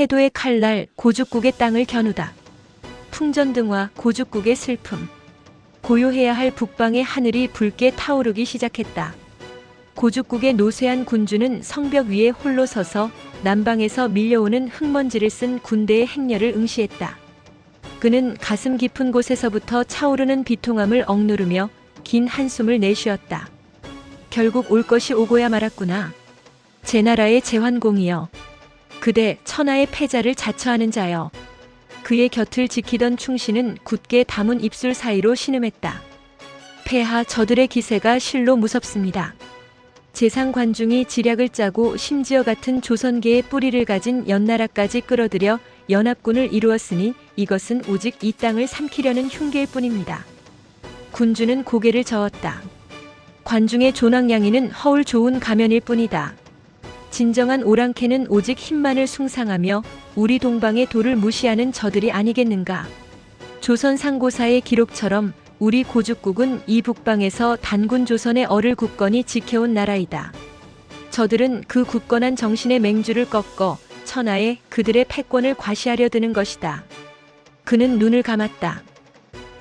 태도의 칼날 고죽국의 땅을 겨누다. 풍전등화 고죽국의 슬픔. 고요해야 할 북방의 하늘이 붉게 타오르기 시작했다. 고죽국의 노쇠한 군주는 성벽 위에 홀로 서서 남방에서 밀려오는 흙먼지를 쓴 군대의 행렬을 응시했다. 그는 가슴 깊은 곳에서부터 차오르는 비통함을 억누르며 긴 한숨을 내쉬었다. 결국 올 것이 오고야 말았구나. 제 나라의 제환공이여. 그대 천하의 패자를 자처하는 자여. 그의 곁을 지키던 충신은 굳게 담은 입술 사이로 신음했다. 폐하 저들의 기세가 실로 무섭습니다. 재상 관중이 지략을 짜고 심지어 같은 조선계의 뿌리를 가진 연나라까지 끌어들여 연합군을 이루었으니 이것은 오직 이 땅을 삼키려는 흉계일 뿐입니다. 군주는 고개를 저었다. 관중의 조낭양이는 허울 좋은 가면일 뿐이다. 진정한 오랑캐는 오직 힘만을 숭상하며 우리 동방의 도를 무시하는 저들이 아니겠는가. 조선 상고사의 기록처럼 우리 고죽국은 이 북방에서 단군 조선의 어를 굳건히 지켜온 나라이다. 저들은 그 굳건한 정신의 맹주를 꺾어 천하에 그들의 패권을 과시하려 드는 것이다. 그는 눈을 감았다.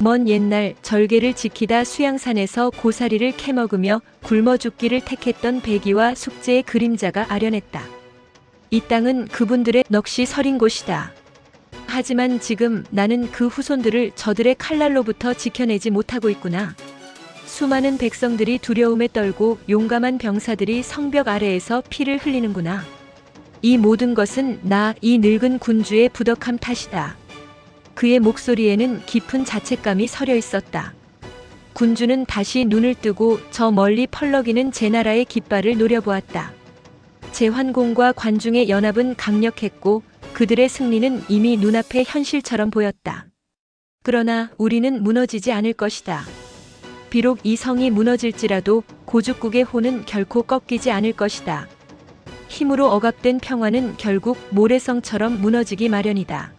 먼 옛날 절개를 지키다 수양산에서 고사리를 캐먹으며 굶어 죽기를 택했던 배기와 숙제의 그림자가 아련했다. 이 땅은 그분들의 넋이 서린 곳이다. 하지만 지금 나는 그 후손들을 저들의 칼날로부터 지켜내지 못하고 있구나. 수많은 백성들이 두려움에 떨고 용감한 병사들이 성벽 아래에서 피를 흘리는구나. 이 모든 것은 나 이 늙은 군주의 부덕함 탓이다. 그의 목소리에는 깊은 자책감이 서려 있었다. 군주는 다시 눈을 뜨고 저 멀리 펄럭이는 제 나라의 깃발을 노려보았다. 제환공과 관중의 연합은 강력했고 그들의 승리는 이미 눈앞에 현실처럼 보였다. 그러나 우리는 무너지지 않을 것이다. 비록 이 성이 무너질지라도 고죽국의 호는 결코 꺾이지 않을 것이다. 힘으로 억압된 평화는 결국 모래성처럼 무너지기 마련이다.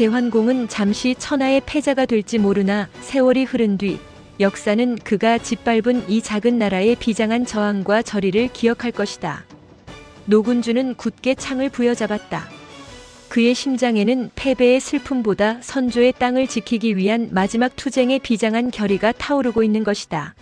제환공은 잠시 천하의 패자가 될지 모르나 세월이 흐른 뒤 역사는 그가 짓밟은 이 작은 나라의 비장한 저항과 저리를 기억할 것이다. 노군주는 굳게 창을 부여잡았다. 그의 심장에는 패배의 슬픔보다 선조의 땅을 지키기 위한 마지막 투쟁의 비장한 결의가 타오르고 있는 것이다.